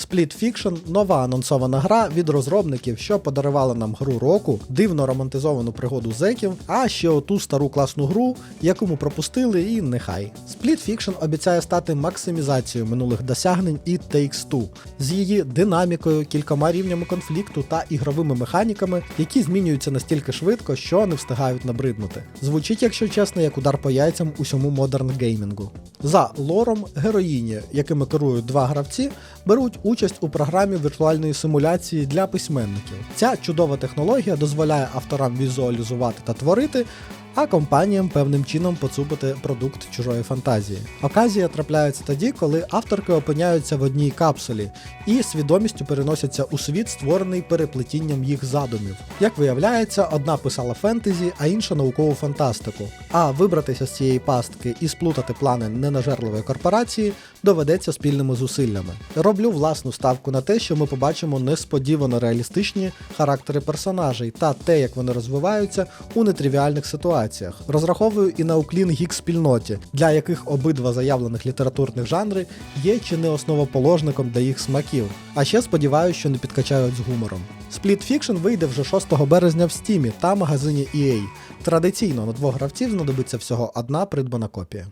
Split Fiction нова анонсована гра від розробників, що подарувала нам гру року, дивно романтизовану пригоду зеків, а ще оту стару класну гру, яку ми пропустили, і нехай. Split Fiction обіцяє стати максимізацією минулих досягнень і Takes Two з її динамікою, кількома рівнями конфлікту та ігровими механіками, які змінюються настільки швидко, що не встигають набриднути. Звучить, якщо чесно, як удар по яйцям усьому модерн геймінгу. За лором героїні, якими керують два гравці, беруть участь у програмі віртуальної симуляції для письменників. Ця чудова технологія дозволяє авторам візуалізувати та творити. А компаніям певним чином поцупити продукт чужої фантазії. Оказія трапляється тоді, коли авторки опиняються в одній капсулі і свідомістю переносяться у світ, створений переплетінням їх задумів. Як виявляється, одна писала фентезі, а інша наукову фантастику. А вибратися з цієї пастки і сплутати плани ненажерливої корпорації доведеться спільними зусиллями. Роблю власну ставку на те, що ми побачимо несподівано реалістичні характери персонажей та те, як вони розвиваються у нетривіальних ситуаціях. Розраховую і на уклін гік спільноті, для яких обидва заявлених літературних жанри є чи не основоположником для їх смаків. А ще сподіваюся, що не підкачають з гумором. Split Fiction вийде вже 6 березня в Стімі та магазині EA. Традиційно на двох гравців знадобиться всього одна придбана копія.